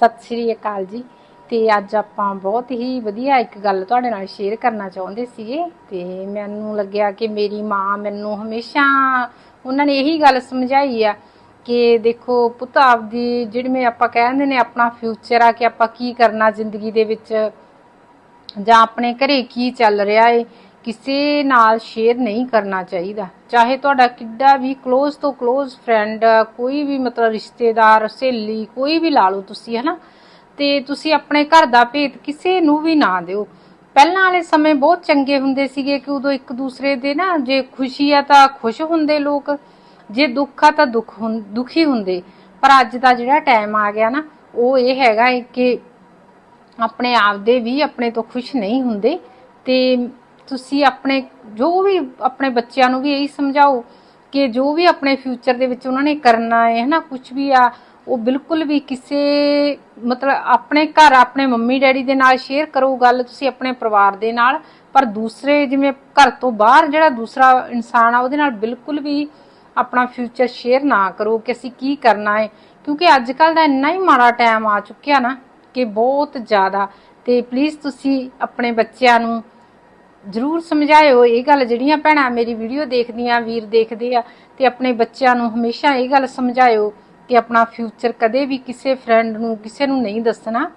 ਸਤਿ ਸ਼੍ਰੀ ਅਕਾਲ ਜੀ। ਤੇ ਅੱਜ ਆਪਾਂ ਬਹੁਤ ਹੀ ਵਧੀਆ ਇੱਕ ਗੱਲ ਤੁਹਾਡੇ ਨਾਲ ਸ਼ੇਅਰ ਕਰਨਾ ਚਾਹੁੰਦੇ ਸੀਗੇ। ਤੇ ਮੈਨੂੰ ਲੱਗਿਆ ਕਿ ਮੇਰੀ ਮਾਂ ਮੈਨੂੰ ਹਮੇਸ਼ਾ ਉਹਨਾਂ ਨੇ ਇਹੀ ਗੱਲ ਸਮਝਾਈ ਆ ਕਿ ਦੇਖੋ ਪੁੱਤ ਆਪਦੀ ਜਿਹੜੇ ਮੈਂ ਆਪਾਂ ਕਹਿੰਦੇ ਨੇ ਆਪਣਾ ਫਿਊਚਰ ਆ ਕਿ ਆਪਾਂ ਕੀ ਕਰਨਾ ਜ਼ਿੰਦਗੀ ਦੇ ਵਿੱਚ ਜਾਂ ਆਪਣੇ ਘਰੇ ਕੀ ਚੱਲ ਰਿਹਾ ਏ। ਕਿਸੇ ਨਾਲ ਸ਼ੇਅਰ ਨਹੀਂ ਕਰਨਾ ਚਾਹੀਦਾ। ਚਾਹੇ ਤੁਹਾਡਾ ਕਿੱਡਾ ਵੀ ক্লোਜ਼ ਤੋਂ ক্লোਜ਼ ਫਰੈਂਡ ਕੋਈ ਵੀ ਮਤਲਬ ਰਿਸ਼ਤੇਦਾਰ, ਸਹੇਲੀ, ਕੋਈ ਵੀ ਲਾ ਲਓ ਤੁਸੀਂ, ਹਨਾ? ਤੇ ਤੁਸੀਂ ਆਪਣੇ ਘਰ ਦਾ ਭੇਤ ਕਿਸੇ ਨੂੰ ਵੀ ਨਾ ਦਿਓ। ਪਹਿਲਾਂ ਵਾਲੇ ਸਮੇਂ ਬਹੁਤ ਚੰਗੇ ਹੁੰਦੇ ਸੀਗੇ ਕਿ ਉਦੋਂ ਇੱਕ ਦੂਸਰੇ ਦੇ ਨਾ ਜੇ ਖੁਸ਼ੀ ਆ ਤਾਂ ਖੁਸ਼ ਹੁੰਦੇ ਲੋਕ, ਜੇ ਦੁੱਖ ਆ ਤਾਂ ਦੁੱਖ ਦੁਖੀ ਹੁੰਦੇ। ਪਰ ਅੱਜ ਦਾ ਜਿਹੜਾ ਟਾਈਮ ਆ ਗਿਆ ਨਾ, ਉਹ ਇਹ ਹੈਗਾ ਕਿ ਆਪਣੇ ਆਪ ਦੇ ਵੀ ਆਪਣੇ ਤੋਂ ਖੁਸ਼ ਨਹੀਂ ਹੁੰਦੇ ਤੇ ਤੁਸੀਂ ਆਪਣੇ, ਜੋ ਵੀ ਆਪਣੇ ਬੱਚਿਆਂ ਨੂੰ ਵੀ ਇਹੀ ਸਮਝਾਓ ਕਿ ਜੋ ਵੀ ਆਪਣੇ ਫਿਊਚਰ ਦੇ ਵਿੱਚ ਉਹਨਾਂ ਨੇ ਕਰਨਾ ਹੈ, ਹਨਾ ਕੁਝ ਵੀ ਆ, ਉਹ ਬਿਲਕੁਲ ਵੀ ਕਿਸੇ, ਮਤਲਬ ਆਪਣੇ ਘਰ ਆਪਣੇ ਮੰਮੀ ਡੈਡੀ ਦੇ ਨਾਲ ਸ਼ੇਅਰ ਕਰੋ ਗੱਲ ਤੁਸੀਂ ਆਪਣੇ ਪਰਿਵਾਰ ਦੇ ਨਾਲ, ਪਰ ਦੂਸਰੇ ਜਿਵੇਂ ਘਰ ਤੋਂ ਬਾਹਰ ਜਿਹੜਾ ਦੂਸਰਾ ਇਨਸਾਨ ਆ, ਉਹਦੇ ਨਾਲ ਬਿਲਕੁਲ ਵੀ ਆਪਣਾ ਫਿਊਚਰ ਸ਼ੇਅਰ ਨਾ ਕਰੋ ਕਿ ਅਸੀਂ ਕੀ ਕਰਨਾ ਹੈ, ਕਿਉਂਕਿ ਅੱਜ ਕੱਲ ਦਾ ਇੰਨਾ ਹੀ ਮਾੜਾ ਟਾਈਮ ਆ ਚੁੱਕਿਆ ਨਾ ਕਿ ਬਹੁਤ ਜ਼ਿਆਦਾ, ਤੇ ਪਲੀਜ਼ ਤੁਸੀਂ ਆਪਣੇ ਬੱਚਿਆਂ ਨੂੰ ਜਰੂਰ ਸਮਝਾਇਓ। ਇਹ ਗੱਲ ਜਿਹੜੀਆਂ ਭੈਣਾਂ ਮੇਰੀ ਵੀਡੀਓ ਦੇਖਦੀਆਂ, ਵੀਰ ਦੇਖਦੇ ਆ, ਤੇ ਆਪਣੇ ਬੱਚਿਆਂ ਨੂੰ ਹਮੇਸ਼ਾ ਇਹ ਗੱਲ ਸਮਝਾਇਓ ਕਿ ਆਪਣਾ ਫਿਊਚਰ ਕਦੇ ਵੀ ਕਿਸੇ ਫਰੈਂਡ ਨੂੰ, ਕਿਸੇ ਨੂੰ ਨਹੀਂ ਦੱਸਣਾ।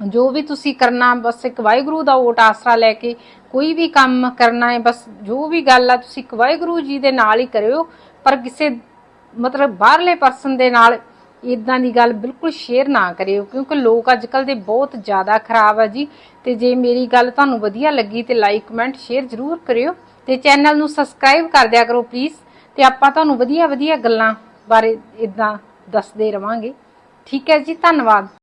ਜੋ ਵੀ ਤੁਸੀਂ ਕਰਨਾ, ਬਸ ਇੱਕ ਵਾਹਿਗੁਰੂ ਦਾ ਓਟ ਆਸਰਾ ਲੈ ਕੇ ਕੋਈ ਵੀ ਕੰਮ ਕਰਨਾ ਹੈ, ਬਸ ਜੋ ਵੀ ਗੱਲ ਆ, ਤੁਸੀਂ ਇੱਕ ਵਾਹਿਗੁਰੂ ਜੀ ਦੇ ਨਾਲ ਹੀ ਕਰਿਓ। ਪਰ ਕਿਸੇ ਮਤਲਬ ਬਾਹਰਲੇ ਪਰਸਨ ਦੇ ਨਾਲ ਇਦਾਂ ਦੀ ਗੱਲ ਬਿਲਕੁਲ ਸ਼ੇਅਰ ਨਾ ਕਰਿਓ, ਕਿਉਂਕਿ ਲੋਕ ਅੱਜ ਕੱਲ ਦੇ ਬਹੁਤ ਜ਼ਿਆਦਾ ਖਰਾਬ ਆ ਜੀ। ਤੇ ਜੇ ਮੇਰੀ ਗੱਲ ਤੁਹਾਨੂੰ ਵਧੀਆ ਲੱਗੀ ਤੇ ਲਾਈਕ ਕਮੈਂਟ ਸ਼ੇਅਰ ਜ਼ਰੂਰ ਕਰਿਓ। ਤੇ ਚੈਨਲ ਨੂੰ ਸਬਸਕ੍ਰਾਈਬ ਕਰ ਦਿਆ ਕਰੋ ਪਲੀਜ਼ ਤੇ ਆਪਾਂ ਤੁਹਾਨੂੰ ਵਧੀਆ ਵਧੀਆ ਗੱਲਾਂ ਬਾਰੇ ਇਦਾਂ ਦੱਸਦੇ ਰਵਾਂਗੇ। ਠੀਕ ਹੈ ਜੀ, ਧੰਨਵਾਦ।